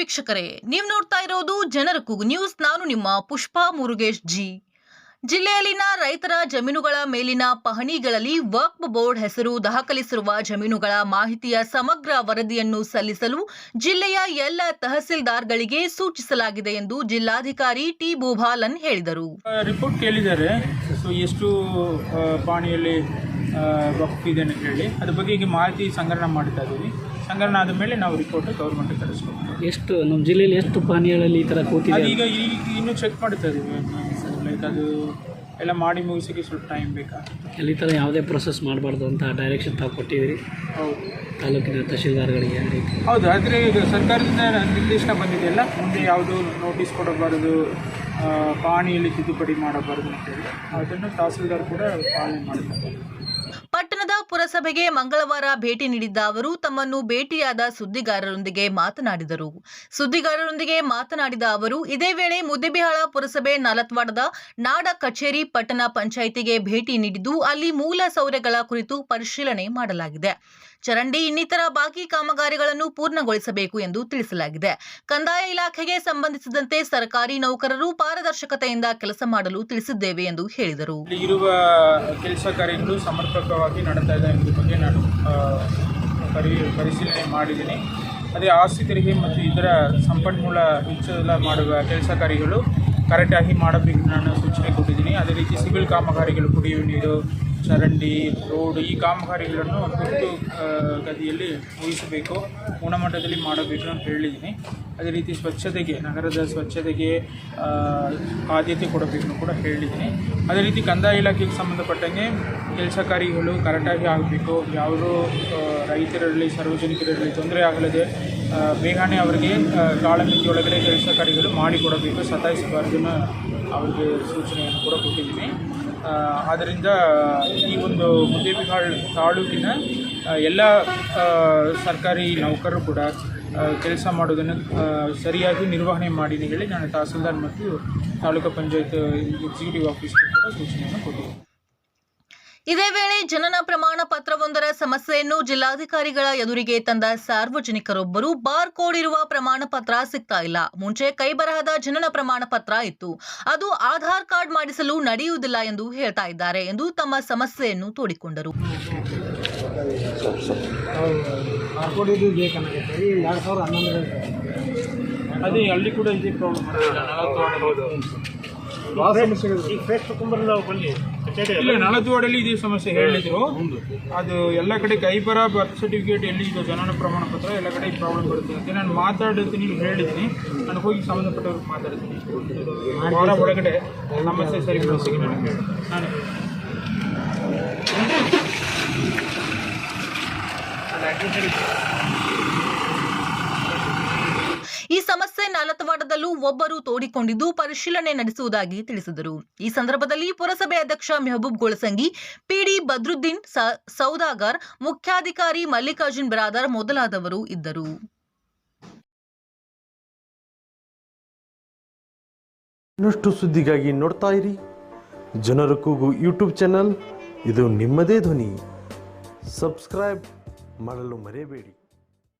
ವೀಕ್ಷಕರೇ, ನೀವು ನೋಡ್ತಾ ಇರೋದು ಜನರ ಕೂಗು ನ್ಯೂಸ್ ನಾನು ನಿಮ್ಮ ಪುಷ್ಪಾ ಮುರುಗೇಶ್ ಜಿ. ಜಿಲ್ಲೆಯಲ್ಲಿನ ರೈತರ ಜಮೀನುಗಳ ಮೇಲಿನ ಪಹಣಿಗಳಲ್ಲಿ ವಕ್ಫ್ ಬೋರ್ಡ್ ಹೆಸರು ದಾಖಲಿಸಿರುವ ಜಮೀನುಗಳ ಮಾಹಿತಿಯ ಸಮಗ್ರ ವರದಿಯನ್ನು ಸಲ್ಲಿಸಲು ಜಿಲ್ಲೆಯ ಎಲ್ಲ ತಹಸೀಲ್ದಾರ್ಗಳಿಗೆ ಸೂಚಿಸಲಾಗಿದೆ ಎಂದು ಜಿಲ್ಲಾಧಿಕಾರಿ ಟಿ. ಭೂಪಾಲನ್ ಹೇಳಿದರು. ರಿಪೋರ್ಟ್ ಕೇಳಿದ್ದಾರೆ. ಎಷ್ಟು ಪಹಣಿಯಲ್ಲಿ ವಕ್ಫ್ ಅಂತ ಹೇಳಿ. ಅದ್ರ ಬಗ್ಗೆ ಮಾಹಿತಿ ಸಂಗ್ರಹಣ ಮಾಡ್ತಾ ಇದ್ದೀವಿ. ಸಂಗ್ರಹಣ ಆದ ಮೇಲೆ ನಾವು ರಿಪೋರ್ಟ್ ಗೌರ್ಮೆಂಟ್ ಕಳಿಸ್ಕೊಡ್ತೀವಿ ಎಷ್ಟು ನಮ್ಮ ಜಿಲ್ಲೆಯಲ್ಲಿ ಎಷ್ಟು ಪಾನೀಯಗಳಲ್ಲಿ ಈ ಥರ ಕೂತಿದೆ? ಈಗ ಈಗ ಇನ್ನೂ ಚೆಕ್ ಮಾಡ್ತಾ ಇದ್ದೀವಿ. ಲೈಕ್ ಅದು ಎಲ್ಲ ಮಾಡಿ ಮುಗಿಸೋಕ್ಕೆ ಸ್ವಲ್ಪ ಟೈಮ್ ಬೇಕಾಗುತ್ತೆ ಅಲ್ಲಿ ಈ ಥರ ಯಾವುದೇ ಪ್ರೊಸೆಸ್ ಮಾಡಬಾರ್ದು ಅಂತ ಡೈರೆಕ್ಷನ್ ತಾವು ಕೊಟ್ಟಿದ್ದೀರಿ? ಹೌದು. ತಾಲೂಕಿನ ತಹಶೀಲ್ದಾರ್ಗಳಿಗೆ ಯಾವ ರೀತಿ? ಹೌದು ಆದರೆ ಈಗ ಸರ್ಕಾರದಿಂದ ನಿರ್ದೇಶನ ಬಂದಿದೆಯಲ್ಲ ಮುಂದೆ ಯಾವುದು ನೋಟಿಸ್ ಕೊಡಬಾರದು ಆ, ಪಾಣಿಯಲ್ಲಿ ತಿದ್ದುಪಡಿ ಮಾಡಬಾರದು ಅಂತೇಳಿ ಅದನ್ನು ತಹಸೀಲ್ದಾರ್ ಕೂಡ ಪಾಲನೆ ಮಾಡ್ತಾರೆ. ಪುರಸಭೆಗೆ ಮಂಗಳವಾರ ಭೇಟಿ ನೀಡಿದ್ದ ಅವರು ತಮ್ಮನ್ನು ಭೇಟಿಯಾದ ಸುದ್ದಿಗಾರರೊಂದಿಗೆ ಮಾತನಾಡಿದರು. ಸುದ್ದಿಗಾರರೊಂದಿಗೆ ಮಾತನಾಡಿದ ಅವರು, ಇದೇ ವೇಳೆ ಮುದ್ದೆಬಿಹಾಳ ಪುರಸಭೆ ನಾಲತ್ವಾಡದ ನಾಡ ಕಚೇರಿ ಪಟ್ಟಣ ಪಂಚಾಯಿತಿಗೆ ಭೇಟಿ ನೀಡಿದ್ದು, ಅಲ್ಲಿ ಮೂಲ ಸೌಲಭ್ಯಗಳ ಕುರಿತು ಪರಿಶೀಲನೆ ಮಾಡಲಾಗಿದೆ. ಚರಂಡಿ ಇನ್ನಿತರ ಬಾಕಿ ಕಾಮಗಾರಿಗಳನ್ನು ಪೂರ್ಣಗೊಳಿಸಬೇಕು ಎಂದು ತಿಳಿಸಲಾಗಿದೆ. ಕಂದಾಯ ಇಲಾಖೆಗೆ ಸಂಬಂಧಿಸಿದಂತೆ ಸರ್ಕಾರಿ ನೌಕರರು ಪಾರದರ್ಶಕತೆಯಿಂದ ಕೆಲಸ ಮಾಡಲು ತಿಳಿಸಿದ್ದೇವೆ ಎಂದು ಹೇಳಿದರು. ಇರುವ ಕೆಲಸ ಸಮರ್ಪಕವಾಗಿ ನಡೀತಾ ಇದೆ ಎಂಬ ನಾನು ಪರಿ, ಪರಿಶೀಲನೆ ಮಾಡಿದ್ದೀನಿ. ಅದೇ ಆಸ್ತಿ ತೆರಿಗೆ ಮತ್ತು ಇದರ ಸಂಪನ್ಮೂಲ ಹೆಚ್ಚಲ ಮಾಡುವ ಕೆಲಸ ಕಾರ್ಯಗಳು ಕರೆಕ್ಟಾಗಿ ಮಾಡಬೇಕು ನಾನು ಸೂಚನೆ ಕೊಟ್ಟಿದ್ದೀನಿ. ಅದೇ ರೀತಿ ಸಿವಿಲ್ ಕಾಮಗಾರಿಗಳು ಕುಡಿಯುವ ನೀರು ಚರಂಡಿ ರೋಡ್ ಈ ಕಾಮಗಾರಿಗಳನ್ನು ತುರ್ತು ಗದಿಯಲ್ಲಿ ಮುಗಿಸಬೇಕು ಗುಣಮಟ್ಟದಲ್ಲಿ ಮಾಡಬೇಕು ಅಂತ ಹೇಳಿದ್ದೀನಿ. ಅದೇ ರೀತಿ ಸ್ವಚ್ಛತೆಗೆ ನಗರದ ಸ್ವಚ್ಛತೆಗೆ ಆದ್ಯತೆ ಕೊಡಬೇಕು ಕೂಡ ಹೇಳಿದ್ದೀನಿ. ಅದೇ ರೀತಿ ಕಂದಾಯ ಇಲಾಖೆಗೆ ಸಂಬಂಧಪಟ್ಟಂಗೆ ಕೆಲಸ ಕಾರ್ಯಗಳು ಕರೆಕ್ಟಾಗಿ ಆಗಬೇಕು. ಯಾವುದೋ ರೈತರಲ್ಲಿ ಸಾರ್ವಜನಿಕರಲ್ಲಿ ತೊಂದರೆ ಆಗಲದೆ ಬೇಗನೆ ಅವರಿಗೆ ಆ, ಕಾಲಮಿತಿ ಒಳಗಡೆ ಕೆಲಸ ಕಾರ್ಯಗಳು ಮಾಡಿಕೊಡಬೇಕು. ಸತಾಯಿಸಬಾರ್ದನ್ನು ಅವರಿಗೆ ಸೂಚನೆಯನ್ನು ಕೂಡ ಕೊಟ್ಟಿದ್ದೀನಿ. ಆದ್ದರಿಂದ ಈ ಒಂದು ಮುದ್ದೇಬಿಹಾಳ್ ತಾಲೂಕಿನ ಎಲ್ಲ ಸರ್ಕಾರಿ ನೌಕರರು ಕೂಡ ಕೆಲಸ ಮಾಡೋದನ್ನು ಸರಿಯಾಗಿ ನಿರ್ವಹಣೆ ಮಾಡಿ ಹೇಳಿ ನಾನು ತಹಸೀಲ್ದಾರ್ ಮತ್ತು ತಾಲೂಕು ಪಂಚಾಯತ್ ಎಕ್ಸಿಕ್ಯೂಟಿವ್ ಆಫೀಸ್ಗೆ ಕೂಡ ಸೂಚನೆಯನ್ನು ಕೊಟ್ಟಿದ್ದೀನಿ. ಇದೇ ವೇಳೆ ಜನನ ಪ್ರಮಾಣ ಪತ್ರವೊಂದರ ಸಮಸ್ಯೆಯನ್ನು ಜಿಲ್ಲಾಧಿಕಾರಿಗಳ ಎದುರಿಗೆ ತಂದ ಸಾರ್ವಜನಿಕರೊಬ್ಬರು ಬಾರ್ ಕೋಡ್ ಇರುವ ಪ್ರಮಾಣ ಪತ್ರ ಸಿಗ್ತಾ ಇಲ್ಲ. ಮುಂಚೆ ಕೈಬರಹದ ಜನನ ಪ್ರಮಾಣ ಪತ್ರ ಇತ್ತು. ಅದು ಆಧಾರ್ ಕಾರ್ಡ್ ಮಾಡಿಸಲು ನಡೆಯುವುದಿಲ್ಲ ಎಂದು ಹೇಳ್ತಾ ಇದ್ದಾರೆ ಎಂದು ತಮ್ಮ ಸಮಸ್ಯೆಯನ್ನು ತೋಡಿಕೊಂಡರು. ಅದೇ ಅಲ್ಲಿ ಕೂಡ ಇದೇ ಪ್ರಾಬ್ಲಮ್ ಇಲ್ಲ ನಳದ್ವಾಡಲ್ಲಿ ಇದೇ ಸಮಸ್ಯೆ ಹೇಳಿದ್ರು. ಅದು ಎಲ್ಲ ಕಡೆ ಕೈಬರ ಬರ್ತ್ ಸರ್ಟಿಫಿಕೇಟ್ ಎಲ್ಲಿ ಜನನ ಪ್ರಮಾಣ ಪತ್ರ ಎಲ್ಲ ಕಡೆ ಪ್ರಾಬ್ಲಮ್ ಬರುತ್ತೆ ಅಂತ ನಾನು ಮಾತಾಡ್ತೀನಿ ಹೇಳಿದ್ದೀನಿ. ನಾನು ಹೋಗಿ ಸಂಬಂಧಪಟ್ಟವ್ರಿಗೆ ಮಾತಾಡ್ತೀನಿ. ವಾರ ಒಳಗಡೆ ಸಮಸ್ಯೆ ಸರಿ ಮಾಡಿಸಿ ಹೇಳ್ತೀನಿ. ನಾನು ಈ ನಾಲತವಾಡದಲ್ಲೂ ಒಬ್ಬರು ತೋಡಿಕೊಂಡಿದ್ದು ಪರಿಶೀಲನೆ ನಡೆಸುವುದಾಗಿ ತಿಳಿಸಿದರು. ಈ ಸಂದರ್ಭದಲ್ಲಿ ಪುರಸಭೆ ಅಧ್ಯಕ್ಷ ಮೆಹಬೂಬ್ ಗೋಳಸಂಗಿ, ಪಿಡಿ ಬದ್ರುದ್ದೀನ್ ಸೌದಾಗರ್, ಮುಖ್ಯಾಧಿಕಾರಿ ಮಲ್ಲಿಕಾರ್ಜುನ್ ಬಿರಾದರ್ ಮೊದಲಾದವರು ಇದ್ದರು. ಇನ್ನಷ್ಟು ಸುದ್ದಿಗಾಗಿ ನೋಡ್ತಾ ಇರಿ. ಜನರ ಕೂಗು ಯೂಟ್ಯೂಬ್ ಚಾನಲ್. ಇದು ನಿಮ್ಮದೇ ಧ್ವನಿ. ಸಬ್ಸ್ಕ್ರೈಬ್ ಮಾಡಲು ಮರೆಯಬೇಡಿ.